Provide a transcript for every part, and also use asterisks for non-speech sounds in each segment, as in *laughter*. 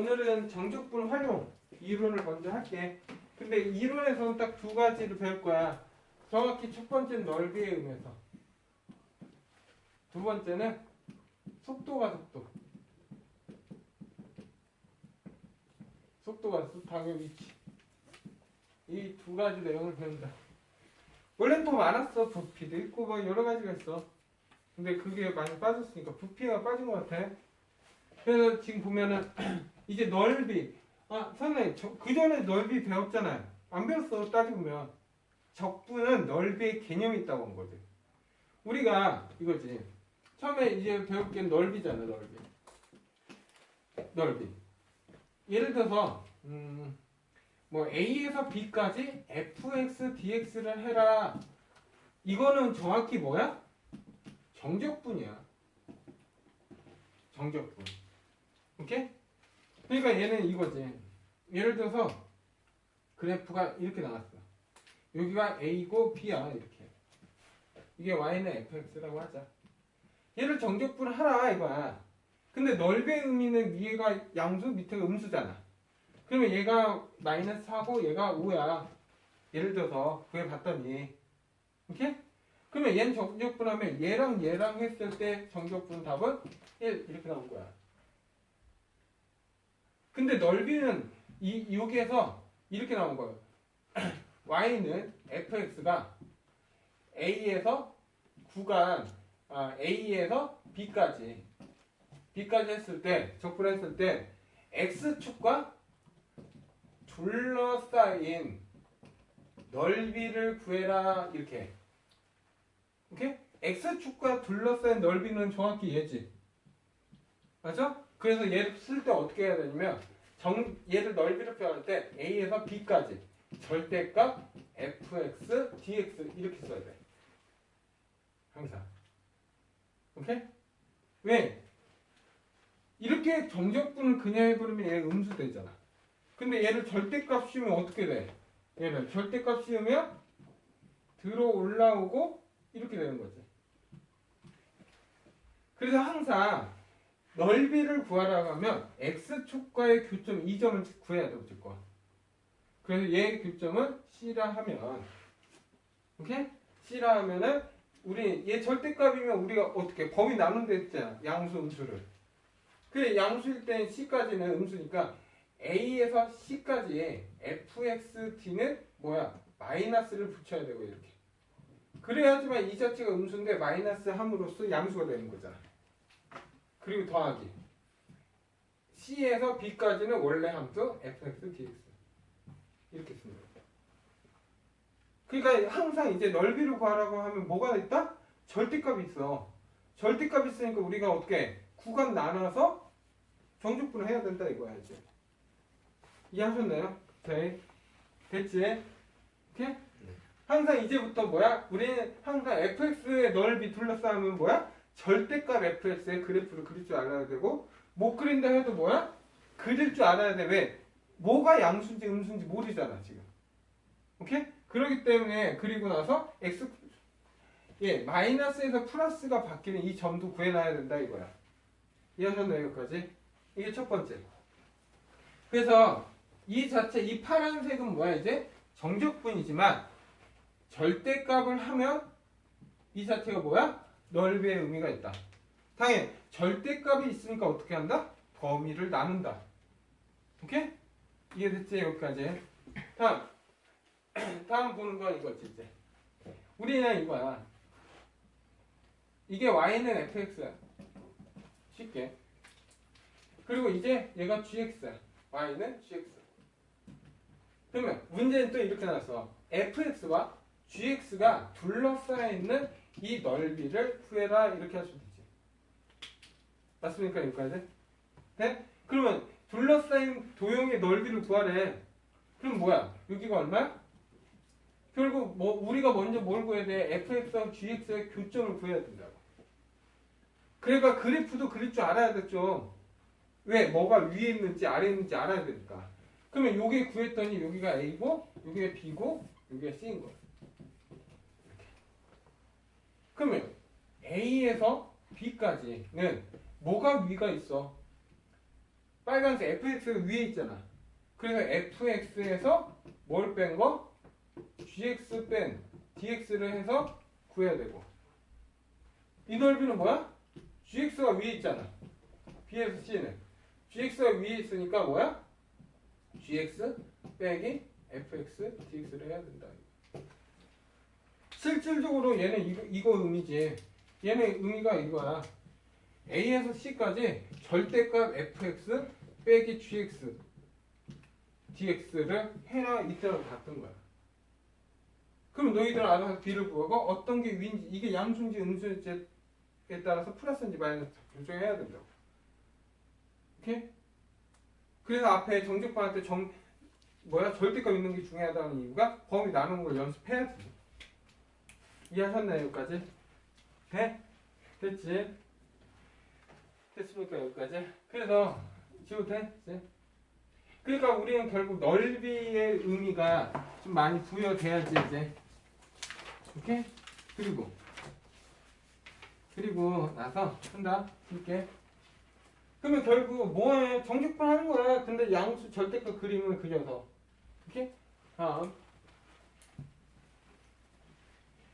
오늘은 정적분 활용 이론을 먼저 할게. 근데 이론에서는 딱 두 가지를 배울 거야. 정확히 첫 번째는 넓이의 의미에서. 두 번째는 속도가 속도. 속도가 속도, 당의 위치. 이 두 가지 내용을 배운다. 원래는 더 많았어. 부피도 있고 뭐 여러 가지가 있어. 근데 그게 많이 빠졌으니까 부피가 빠진 것 같아. 그래서 지금 보면은 *clears throat* 이제 넓이. 아 선생님 그 전에 넓이 배웠잖아요. 안 배웠어 따지고 보면. 적분은 넓이의 개념이 있다고 한 거지. 우리가 이거지. 처음에 이제 배울 게 넓이잖아 넓이. 넓이. 예를 들어서 음, 뭐 A에서 B까지 fx dx를 해라. 이거는 정확히 뭐야? 정적분이야. 정적분. 오케이? 그러니까 얘는 이거지. 예를 들어서 그래프가 이렇게 나왔어. 여기가 A고 B야 이렇게. 이게 Y는 fx라고 하자. 얘를 정적분 하라 이거야. 근데 넓이의 의미는 위에가 양수 밑에가 음수잖아. 그러면 얘가 마이너스 4고 얘가 5야. 예를 들어서 구해 봤더니 오케이? 그러면 얘는 정적분하면 얘랑 얘랑 했을 때 정적분 답은 1 이렇게 나온 거야. 근데 넓이는 이 여기에서 이렇게 나온 거예요. *clears throat* y는 fx가 a에서 구간 아, a에서 b까지 b까지 했을 때 적분했을 때 x축과 둘러싸인 넓이를 구해라 이렇게 오케이? x축과 둘러싸인 넓이는 정확히 얘지 맞아? 그래서 얘를 쓸 때 어떻게 해야 되냐면 정, 얘를 넓이를 표현할 때 a에서 b까지 절대값 fx dx 이렇게 써야 돼 항상 오케이? 왜? 이렇게 정적분을 그냥 해버리면 얘 음수 되잖아 근데 얘를 절대값 씌우면 어떻게 돼? 얘를 절대값 씌우면 들어 올라오고 이렇게 되는 거지. 그래서 항상 넓이를 구하라고 하면 x축과의 교점 이 점을 구해야 돼 무조건. 그래서 얘의 교점은 c라 하면 오케이? c라 하면은 우리 얘 절대값이면 우리가 어떻게 범위 나눈 데 있잖아 양수 음수를. 그래 양수일 땐 c까지는 음수니까 a에서 c까지 fxt는 뭐야 마이너스를 붙여야 되고 이렇게. 그래야지만 이 자체가 음수인데 마이너스 함으로써 양수가 되는 거잖아. 그리고 더하기. C에서 B까지는 원래 함수 fx dx 이렇게 거야. 그러니까 항상 이제 넓이를 구하라고 하면 뭐가 있다? 절대값이 있어. 절대값이 있으니까 우리가 어떻게 구간 나눠서 정적분을 해야 된다 이거야 이제. 이해하셨나요? 오케이. 됐지? 오케이? 항상 이제부터 뭐야? 우리는 항상 fx의 넓이 둘러싸면 뭐야? 절대값 fx의 그래프를 그릴 줄 알아야 되고 못 그린다 해도 뭐야? 그릴 줄 알아야 돼. 왜? 뭐가 양수인지 음수인지 모르잖아 지금. 오케이? 그러기 때문에 그리고 나서 x 예 마이너스에서 플러스가 바뀌는 이 점도 구해놔야 된다 이거야. 이해하셨나요 여기까지? 이게 첫 번째. 그래서 이 자체 이 파란색은 뭐야 이제 정적분이지만 절대값을 하면 이 자체가 뭐야? 넓이의 의미가 있다. 당연히 절대값이 있으니까 어떻게 한다? 범위를 나눈다. 오케이? 이해됐지? 여기까지. 다음. *clears throat* 다음 보는 건 이거지, 이제. 우리는 이거야. 이게 y는 fx야. 쉽게. 그리고 이제 얘가 gx야. y는 gx. 그러면 문제는 또 이렇게 나왔어. fx와 gx가 둘러싸여 있는 이 넓이를 구해라 이렇게 할 수도 있지. 맞습니까 여기까지? 네? 그러면 둘러싸인 도형의 넓이를 구하래. 그럼 뭐야? 여기가 얼마야? 결국 뭐 우리가 먼저 뭘 구해야 돼? fx와 gx의 교점을 구해야 된다고. 그러니까 그래프도 그릴 줄 알아야겠죠. 왜? 뭐가 위에 있는지 아래에 있는지 알아야 되니까. 그러면 요게 구했더니 여기가 a고 여기가 b고 여기가 c인 거야. 그러면 A에서 B까지는 뭐가 위가 있어? 빨간색 fx가 위에 있잖아. 그래서 fx에서 뭘 뺀 거? gx 뺀 dx를 해서 구해야 되고. 이 넓이는 뭐야? gx가 위에 있잖아. b에서 c는. gx가 위에 있으니까 뭐야? gx 빼기 fx dx를 해야 된다. 실질적으로 얘는 이거, 이거 의미지. 얘는 의미가 이거야. a에서 c까지 절대값 fx 빼기 gx dx를 해라 이때랑 같은 거야. 그럼 너희들 알아서 b를 구하고 어떤 게 위인지 이게 양수인지 음수인지에 따라서 플러스인지 마이너스 결정해야 된다고. 오케이? 그래서 앞에 정직반한테 정 뭐야 절대값 있는 게 중요하다는 이유가 범위 나누는 걸 연습해야지. 이해하셨나요 여기까지? 돼? 됐지? 됐습니까 여기까지? 그래서 지금 돼? 이제? 그러니까 우리는 결국 넓이의 의미가 좀 많이 부여돼야지 이제 오케이? 그리고 그리고 나서 한다 이렇게 그러면 결국 뭐해 정직분 하는 거야 근데 양수 절대값 그림을 그려서 오케이? 다음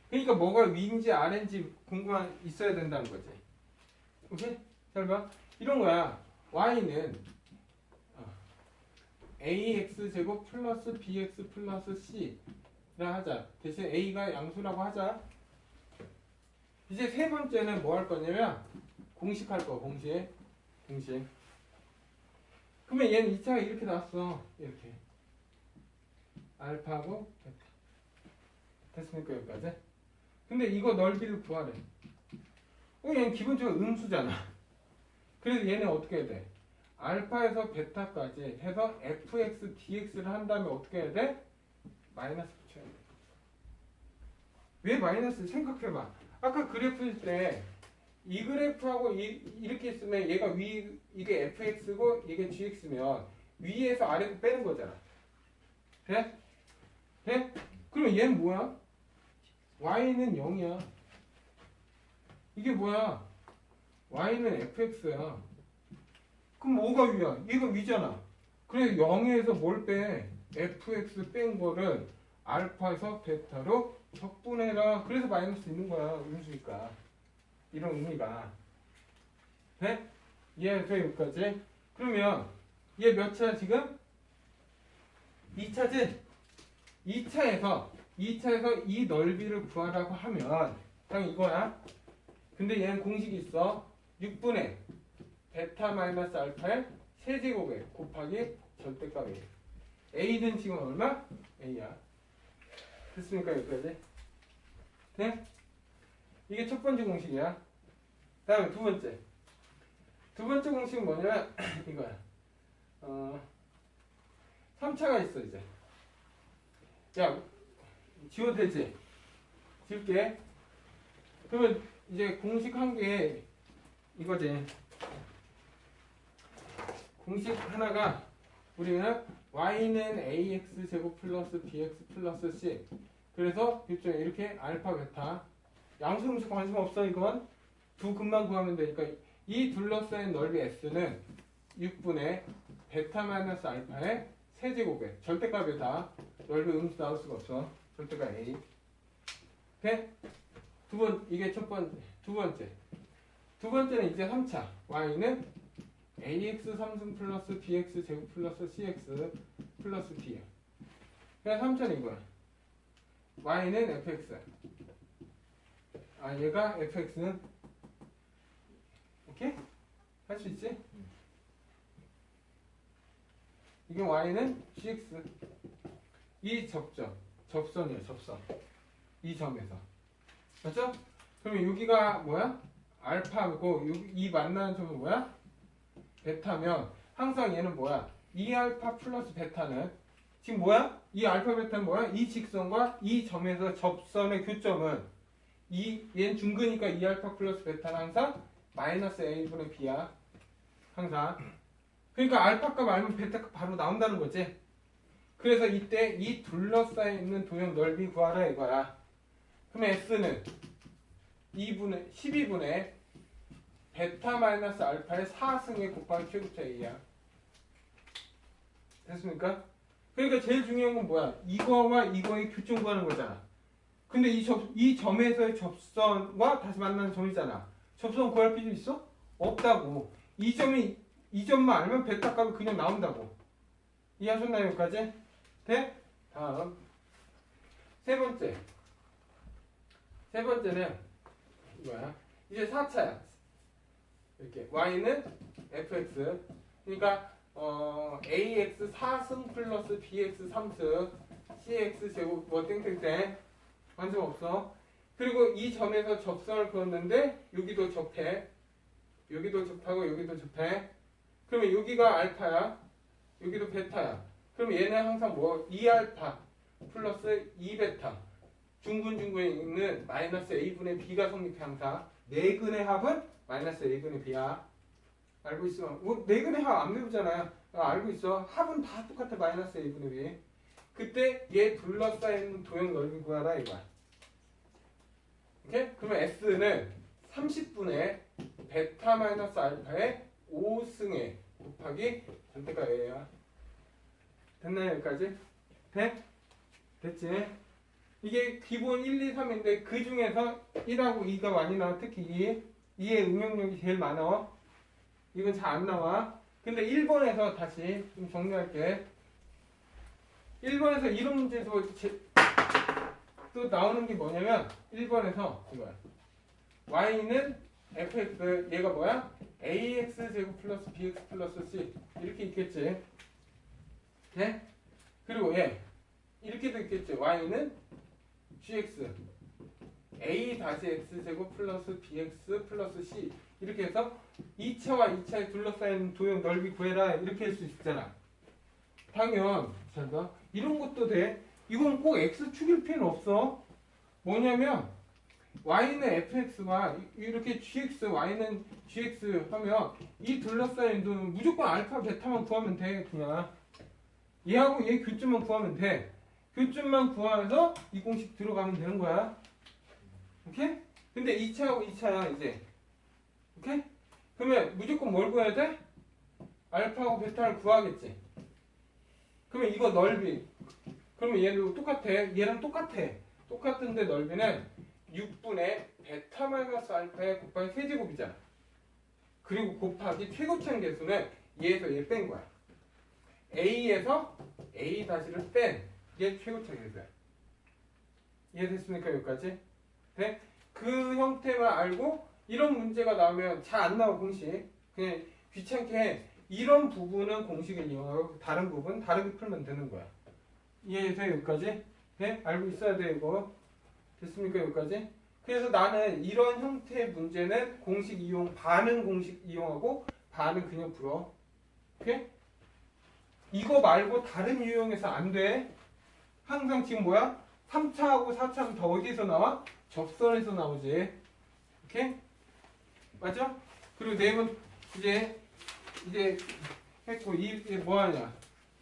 그러니까 뭐가 위인지 아래인지 궁금한 있어야 된다는 거지 오케이? 잘 봐. 이런 거야. y는 어, ax 제곱 플러스 bx 플러스 c라 하자. 대신 a가 양수라고 하자. 이제 세 번째는 뭐 할 거냐면 공식 할 거. 공식. 공식. 그러면 얘는 2차가 이렇게 나왔어. 이렇게. 알파고 베타. 됐습니까 여기까지? 근데 이거 넓이를 구하래. 어, 얘는 기본적으로 음수잖아. 그래서 얘는 어떻게 해야 돼? 알파에서 베타까지 해서 fx, dx를 한 다음에 어떻게 해야 돼? 마이너스 붙여야 돼. 왜 마이너스 생각해봐. 아까 그래프일 때 이 그래프하고 이, 이렇게 있으면 얘가 위 이게 fx고 이게 gx면 위에서 아래로 빼는 거잖아. 돼? 돼? 그럼 얘는 뭐야? Y는 0이야. 이게 뭐야? y는 fx야. 그럼 뭐가 위야? 얘가 위잖아. 그래서 0에서 뭘 빼? fx 뺀 거를 알파에서 베타로 적분해라. 그래서 마이너스 있는 거야. 음수니까. 이런 의미가. 돼? 이해돼 여기까지? 그러면 얘 몇 차야 지금? 2차지? 2차에서 2차에서 이 넓이를 구하라고 하면 그냥 이거야. 근데 얘는 공식이 있어. 6분의 베타 마이너스 알파의 세제곱에 곱하기 절대값이에요. A는 지금 얼마? A야. 됐습니까 여기까지? 네? 이게 첫 번째 공식이야. 다음에 두 번째. 두 번째 공식은 뭐냐면 *clears throat* 이거야. 어, 3차가 있어 이제. 야, 지워도 되지? 지울게. 그러면 이제 공식 한개 이거지. 공식 하나가 우리는 y는 ax 제곱 플러스 bx 플러스 c. 그래서 일종의 이렇게 알파 베타. 양수음수 관심 없어 이건 두 근만 구하면 되니까 이 둘러싸인 넓이 s는 6분의 베타 마이너스 알파의 세제곱에 절대값이다. 넓이 음수 나올 수가 없어. 절대값 a. 오케이? 두 번, 이게 첫 번째, 두 번째. 두 번째는 이제 3차. y는 ax 3승 플러스 bx 제곱 플러스 cx 플러스 d야. 그냥 3차는 이거야. y는 fx. 아, 얘가 fx는 오케이? 할 수 있지? 이게 y는 gx. 이 접점. 접선이야, 접선. 이 점에서. 맞죠? 그러면 여기가 뭐야? 알파고 여기 이 만나는 점은 뭐야? 베타면 항상 얘는 뭐야? 이 알파 플러스 베타는 지금 뭐야? 이 알파 베타는 뭐야? 이 직선과 이 점에서 접선의 교점은 이 얘는 중근이니까 이 알파 플러스 베타는 항상 마이너스 a분의 b야. 항상. 그러니까 알파 값 알면 베타 값 바로 나온다는 거지. 그래서 이때 이 둘러싸여 있는 도형 넓이 구하라 이거야. 그럼 S는 2분의 12분의 베타 마이너스 알파의 4승에 곱하기 최고차 A야. 됐습니까? 그러니까 제일 중요한 건 뭐야? 이거와 이거의 교점 구하는 거잖아. 근데 이, 접, 이 점에서의 접선과 다시 만나는 점이잖아. 접선 구할 필요 있어? 없다고. 이 점이 이 점만 알면 베타 값이 그냥 나온다고. 이해하셨나요 여기까지? 돼? 다음 세 번째 세 번째는 이거야. 이제 4차야. 이렇게 y는 fx 그러니까 어, ax 4승 플러스 bx 3승 cx 제곱 뭐 땡땡땡 완전 없어. 그리고 이 점에서 접선을 그었는데 여기도 접해. 여기도 접하고 여기도 접해. 그러면 여기가 알파야. 여기도 베타야. 그럼 얘는 항상 뭐 2알파 플러스 2베타. 중근 중근에 있는 마이너스 a분의 b가 성립해 항상. 네근의 합은 마이너스 a분의 b야. 알고 있어. 뭐 네근의 합 안 배우잖아요. 아, 알고 있어. 합은 다 똑같아 마이너스 a분의 b. 그때 얘 둘러싸인 도형 넓이 구하라 이거야. 오케이? 그러면 S는 30분의 베타 마이너스 알파의 5승에 곱하기 전대가 A야. 됐나요 여기까지? 돼? 됐지? 이게 기본 1, 2, 3인데 그 중에서 1하고 2가 많이 나와 특히 2 2의 응용력이 제일 많아 이건 잘 안 나와 근데 1번에서 다시 좀 정리할게 1번에서 이런 문제도 제- 또 나오는 게 뭐냐면 1번에서 이거야. y는 fx 얘가 뭐야? ax 제곱 플러스 bx 플러스 c 이렇게 있겠지. 네? 그리고 얘 이렇게도 있겠지. y는 gx a 다시 x 제곱 플러스 bx 플러스 c 이렇게 해서 2차와 2차에 둘러싸인 도형 넓이 구해라 이렇게 할 수 있잖아. 당연 잘 봐. 이런 것도 돼. 이건 꼭 x 축일 필요는 없어. 뭐냐면 y는 fx와 이- 이렇게 gx, y는 gx 하면 이 둘러싸인 도는 무조건 알파, 베타만 구하면 돼 그냥. 얘하고 얘 교점만 구하면 돼. 교점만 구하면서 이 공식 들어가면 되는 거야. 오케이? 근데 2차하고 2차야 이제. 오케이? 그러면 무조건 뭘 구해야 돼? 알파하고 베타를 구하겠지. 그러면 이거 넓이. 그러면 얘도 똑같아. 얘랑 똑같아. 똑같은데 넓이는 6분의 베타 마이너스 알파의 곱하기 세제곱이잖아. 그리고 곱하기 최고점 개수는 얘에서 얘 뺀 거야. A에서 A 다시를 뺀 이게 최고점 개수야. 이해됐습니까 여기까지? 네? 그 형태만 알고 이런 문제가 나오면 잘 안 나와 공식. 그냥 귀찮게 이런 부분은 공식을 이용하고 다른 부분 다르게 풀면 되는 거야. 이해돼요 여기까지? 네? 알고 있어야 돼 이거. 됐습니까 여기까지? 그래서 나는 이런 형태의 문제는 공식 이용 반은 공식 이용하고 반은 그냥 풀어. 오케이? 이거 말고 다른 유형에서 안 돼. 항상 지금 뭐야? 3차하고 4차는 더 어디서 나와? 접선에서 나오지. 오케이? 맞죠? 그리고 네번 이제 이제 했고 이 이제 뭐 하냐?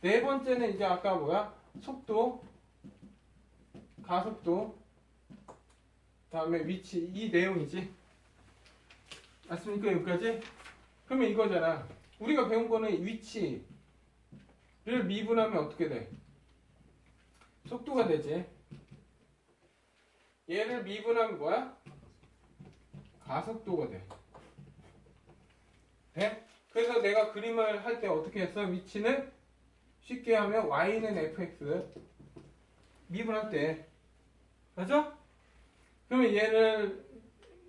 네 번째는 이제 아까 뭐야? 속도 가속도 다음에 위치 이 내용이지 맞습니까 여기까지? 그러면 이거잖아 우리가 배운 거는 위치 를 미분하면 어떻게 돼? 속도가 되지 얘를 미분하면 뭐야? 가속도가 돼 돼? 그래서 내가 그림을 할 때 어떻게 했어? 위치는 쉽게 하면 y는 fx 미분할 때 맞아? 그러면 얘를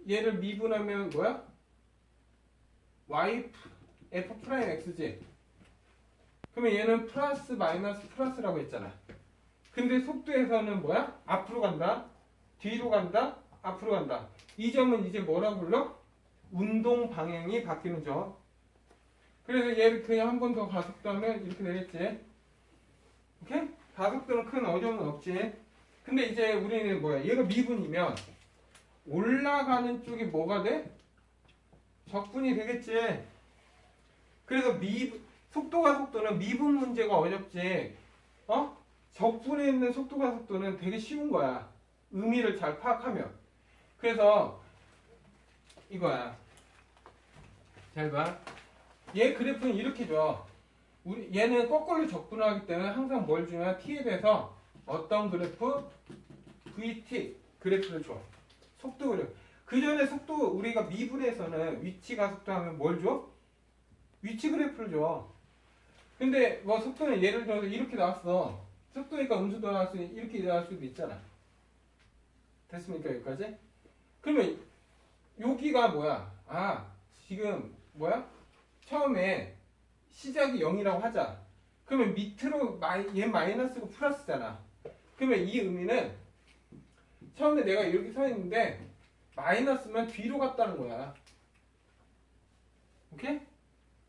얘를 미분하면 뭐야? y f 프라임 x지. 그러면 얘는 플러스 마이너스 플러스라고 했잖아. 근데 속도에서는 뭐야? 앞으로 간다, 뒤로 간다, 앞으로 간다. 이 점은 이제 뭐라 불러? 운동 방향이 바뀌는 점. 그래서 얘를 그냥 한 번 더 가속도하면 이렇게 되겠지. 오케이? 가속도는 큰 어려움은 없지. 근데 이제 우리는 뭐야? 얘가 미분이면 올라가는 쪽이 뭐가 돼? 적분이 되겠지. 그래서 미 속도가 속도는 미분 문제가 어렵지. 어? 적분에 있는 속도가 속도는 되게 쉬운 거야. 의미를 잘 파악하면. 그래서 이거야. 잘 봐. 얘 그래프는 이렇게 줘. 우리 얘는 거꾸로 적분하기 때문에 항상 뭘 주냐 t에 대해서 어떤 그래프 vt 그래프를 줘 속도 그래프 그 전에 속도 우리가 미분에서는 위치 가속도 하면 뭘 줘? 위치 그래프를 줘 근데 뭐 속도는 예를 들어서 이렇게 나왔어 속도니까 음수도 나올 수 이렇게 나올 수도 있잖아 됐습니까 여기까지? 그러면 여기가 뭐야? 아 지금 뭐야? 처음에 시작이 0이라고 하자. 그러면 밑으로 마이, 얘 마이너스고 플러스잖아. 그러면 이 의미는 처음에 내가 이렇게 서 있는데 마이너스면 뒤로 갔다는 거야. 오케이?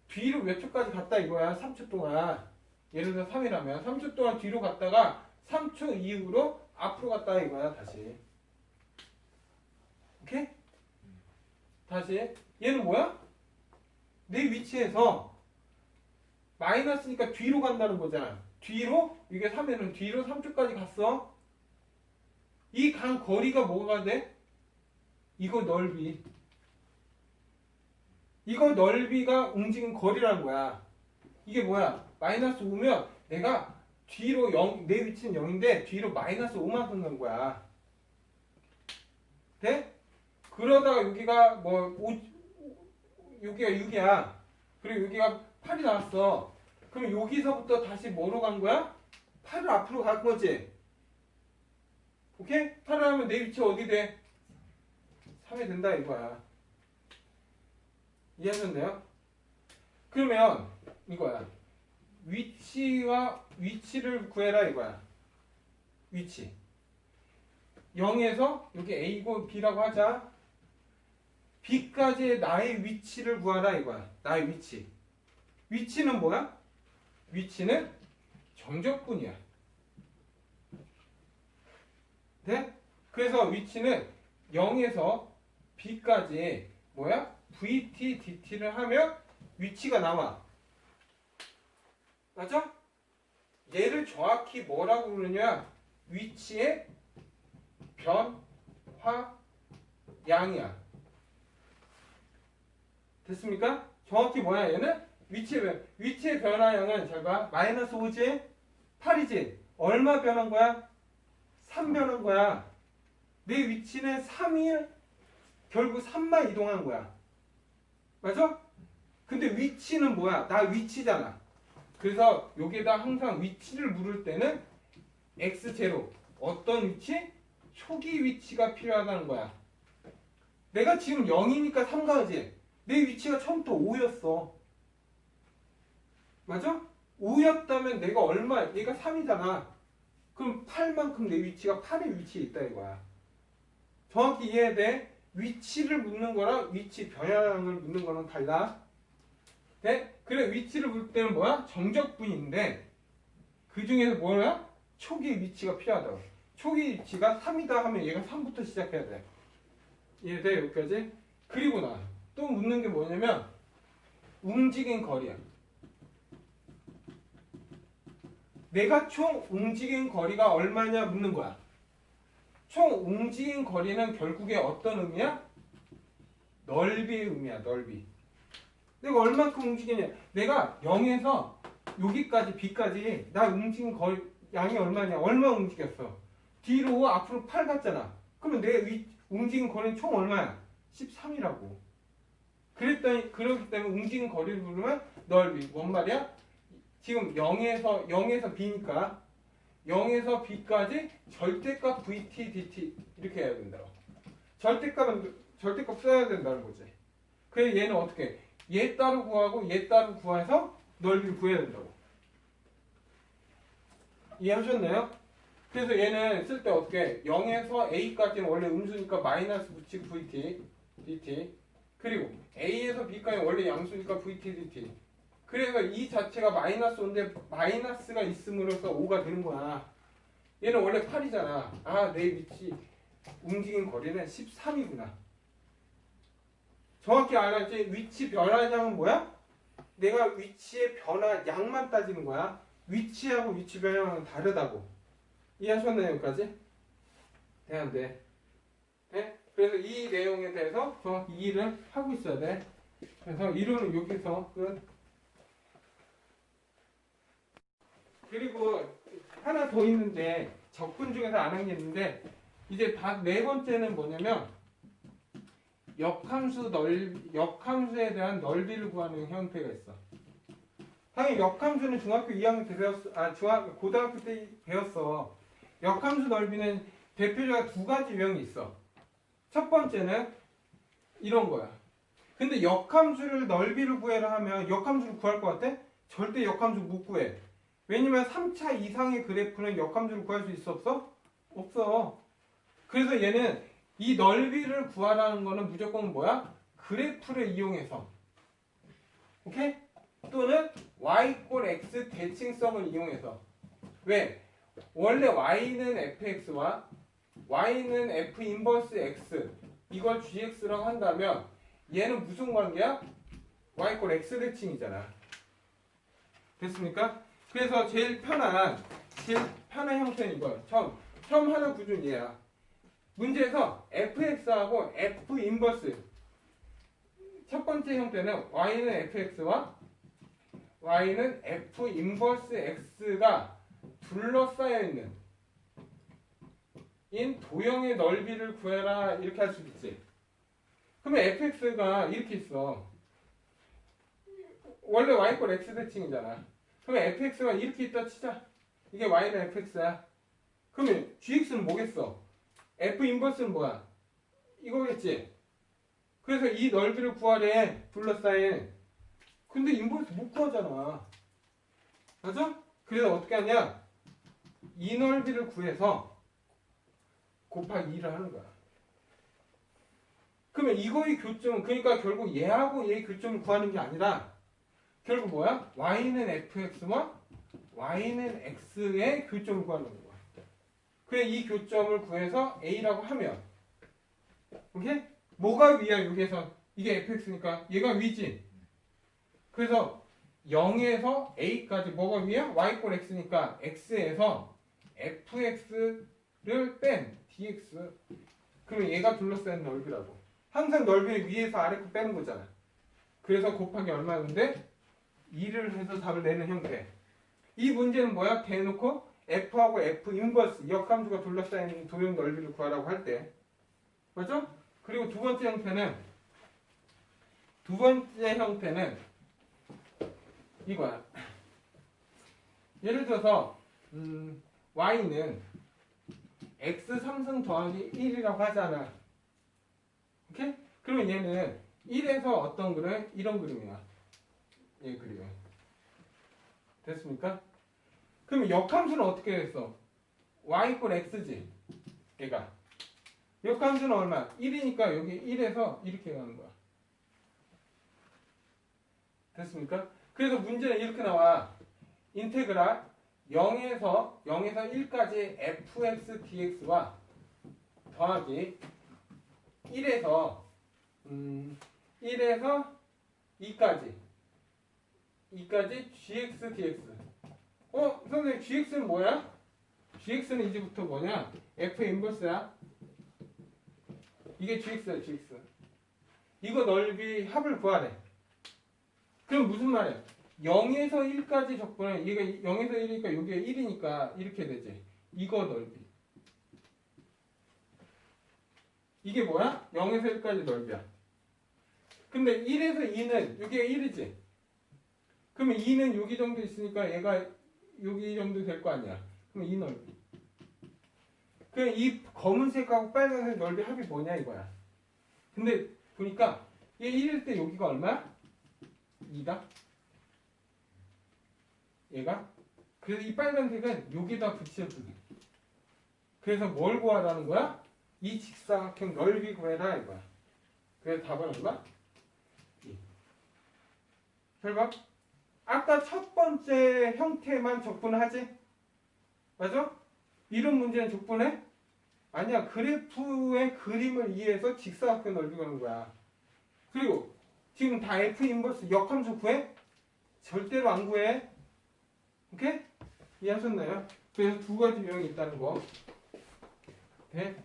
뒤로 몇 초까지 갔다 이거야. 3초 동안. 예를 들어 3이라면 3초 동안 뒤로 갔다가 3초 이후로 앞으로 갔다 이거야. 다시. 오케이? 다시. 얘는 뭐야? 내 위치에서 마이너스니까 뒤로 간다는 거잖아. 뒤로 이게 3이면 뒤로 3초까지 갔어. 이 간 거리가 뭐가 돼? 이거 넓이. 이거 넓이가 움직인 거리라는 거야. 이게 뭐야? 마이너스 5면 내가 뒤로 0, 내 위치는 0인데 뒤로 마이너스 5만큼 간 거야. 돼? 그러다가 여기가 뭐 5, 여기가 6이야. 그리고 여기가 8이 나왔어. 그럼 여기서부터 다시 뭐로 간 거야? 8을 앞으로 간 거지. 오케이? 8을 하면 내 위치 어디 돼? 3이 된다 이거야. 이해하셨나요? 그러면 이거야. 위치와 위치를 구해라 이거야. 위치. 0에서 여기 A고 B라고 하자. B까지의 나의 위치를 구하라 이거야. 나의 위치. 위치는 뭐야? 위치는 정적분이야. 네? 그래서 위치는 0에서 B까지 뭐야? VT, DT를 하면 위치가 나와. 맞아? 얘를 정확히 뭐라고 부르냐? 위치의 변화양이야. 됐습니까? 정확히 뭐야 얘는? 위치의 변 위치의 변화량은 잘 봐. 마이너스 5지? 8이지? 얼마 변한 거야? 3 변한 거야. 내 위치는 3일 결국 3만 이동한 거야. 맞아? 근데 위치는 뭐야? 나 위치잖아. 그래서 여기에다 항상 위치를 물을 때는 x0 어떤 위치? 초기 위치가 필요하다는 거야. 내가 지금 0이니까 3가지. 내 위치가 처음부터 5였어. 맞아? 5였다면 내가 얼마, 얘가 3이잖아. 그럼 8만큼 내 위치가 8의 위치에 있다 이거야. 정확히 이해해야 돼. 위치를 묻는 거랑 위치 변형을 묻는 거랑 달라. 네? 그래 위치를 묻을 때는 뭐야? 정적분인데 그 중에서 뭐야? 초기 위치가 필요하다고. 초기 위치가 3이다 하면 얘가 3부터 시작해야 돼. 이해돼? 여기까지? 그리고 나 또 묻는 게 뭐냐면 움직인 거리야. 내가 총 움직인 거리가 얼마냐 묻는 거야. 총 움직인 거리는 결국에 어떤 의미야? 넓이의 의미야, 넓이. 내가 얼만큼 움직이냐? 내가 0에서 여기까지, B까지 나 움직인 거리, 양이 얼마냐? 얼마 움직였어? 뒤로 앞으로 8 갔잖아. 그러면 내 위, 움직인 거리는 총 얼마야? 13이라고. 그랬더니, 그렇기 때문에 움직인 거리를 부르면 넓이. 뭔 말이야? 지금 0에서 0에서 B니까 0에서 B까지 절대값 VT, DT 이렇게 해야 된다고. 절대값은 절대값 써야 된다는 거지. 그래서 얘는 어떻게? 얘 따로 구하고 얘 따로 구해서 넓이를 구해야 된다고. 이해하셨나요? 그래서 얘는 쓸 때 어떻게? 0에서 A까지는 원래 음수니까 마이너스 붙이고 VT, DT. 그리고 A에서 B까지 원래 양수니까 VT, DT. 그래서 이 자체가 마이너스 5인데 마이너스가 있음으로써 5가 되는 거야. 얘는 원래 8이잖아. 아, 내 위치 움직인 거리는 13이구나. 정확히 알았지? 위치 변화량은 뭐야? 내가 위치의 변화 양만 따지는 거야. 위치하고 위치 변화량은 다르다고. 이해하셨나요, 여기까지? 돼, 안 돼? 돼? 그래서 이 내용에 대해서 정확히 이해를 하고 있어야 돼. 그래서 이론은 여기서 끝. 그리고 하나 더 있는데 적분 중에서 안 있는데 이제 다네 번째는 뭐냐면 역함수 넓 역함수에 대한 넓이를 구하는 형태가 있어. 당연히 역함수는 중학교 2학년 때 배웠어. 아 중학 고등학교 때 배웠어. 역함수 넓이는 대표적으로 두 가지 유형이 있어. 첫 번째는 이런 거야. 근데 역함수를 넓이를 구해라 하면 역함수를 구할 것 같아? 절대 역함수 못 구해. 왜냐면 3차 이상의 그래프는 역함수를 구할 수 있어 없어? 없어. 그래서 얘는 이 넓이를 구하라는 거는 무조건 뭐야? 그래프를 이용해서. 오케이? 또는 y 꼴 x 대칭성을 이용해서. 왜? 원래 y는 fx와 y는 f 인버스 x 이걸 gx라고 한다면 얘는 무슨 관계야? y 꼴 x 대칭이잖아. 됐습니까? 그래서 제일 편한 제일 편한 형태는 이거야. 처음 처음 하는 얘야. 문제에서 fx하고 f 인버스 첫 번째 형태는 y는 fx와 y는 f 인버스 x가 둘러싸여 있는 인 도형의 넓이를 구해라 이렇게 할 수 있지. 그러면 fx가 이렇게 있어. 원래 y 꼴 x 대칭이잖아. 그러면 fx가 이렇게 있다 치자. 이게 y는 fx야. 그러면 gx는 뭐겠어? f 인버스는 뭐야? 이거겠지. 그래서 이 넓이를 구하래 둘러싸인. 근데 인버스 못 구하잖아. 맞아? 그래서 어떻게 하냐? 이 넓이를 구해서 곱하기 2를 하는 거야. 그러면 이거의 교점, 그러니까 결국 얘하고 얘의 교점을 구하는 게 아니라 결국 뭐야? y는 fx와 y는 x의 교점을 구하는 거야. 그래 이 교점을 구해서 a라고 하면 오케이? 뭐가 위야 여기에서 이게 fx니까 얘가 위지. 그래서 0에서 a까지 뭐가 위야? y 꼴 x니까 x에서 fx를 뺀 dx 그러면 얘가 둘러싸인 넓이라고. 항상 넓이를 위에서 아래로 빼는 거잖아. 그래서 곱하기 얼마였는데 2를 해서 답을 내는 형태. 이 문제는 뭐야? 대놓고 f하고 f 인버스 역함수가 둘러싸인 도형 넓이를 구하라고 할 때. 맞죠? 그리고 두 번째 형태는 두 번째 형태는 이거야. 예를 들어서 음, y는 x 3승 더하기 1이라고 하잖아. 오케이? 그러면 얘는 1에서 어떤 그림? 이런 그림이야. 얘 그림. 됐습니까? 그러면 역함수는 어떻게 됐어? y 이퀄 x지. 얘가. 역함수는 얼마? 1이니까 여기 1에서 이렇게 가는 거야. 됐습니까? 그래서 문제는 이렇게 나와. 인테그랄 0에서 0에서 1까지 fx dx와 더하기 1에서 음, 1에서 2까지 2까지 gx dx 어? 선생님 gx는 뭐야? gx는 이제부터 뭐냐? f 인버스야 이게 gx야 gx 이거 넓이 합을 구하래 그럼 무슨 말이야? 0에서 1까지 적분은 얘가 0에서 1이니까 여기가 1이니까 이렇게 되지 이거 넓이 이게 뭐야? 0에서 1까지 넓이야 근데 1에서 2는 여기가 1이지 그러면 2는 여기 정도 있으니까 얘가 여기 정도 될 거 아니야. 그럼 이 넓이. 그럼 이 검은색하고 빨간색 넓이 합이 뭐냐 이거야. 근데 보니까 얘 1일 때 여기가 얼마야? 2다? 얘가? 그래서 이 빨간색은 여기다 붙여주기. 그래서 뭘 구하라는 거야? 이 직사각형 넓이 구해라 이거야. 그래서 답은 얼마? 2 결과 아까 첫 번째 형태만 적분하지? 맞아? 이런 문제는 적분해? 아니야 그래프의 그림을 이해해서 직사각형 넓이 구하는 거야 그리고 지금 다 F 인버스 역함수 구해? 절대로 안 구해 오케이? 이해하셨나요? 그래서 두 가지 유형이 있다는 거. 네?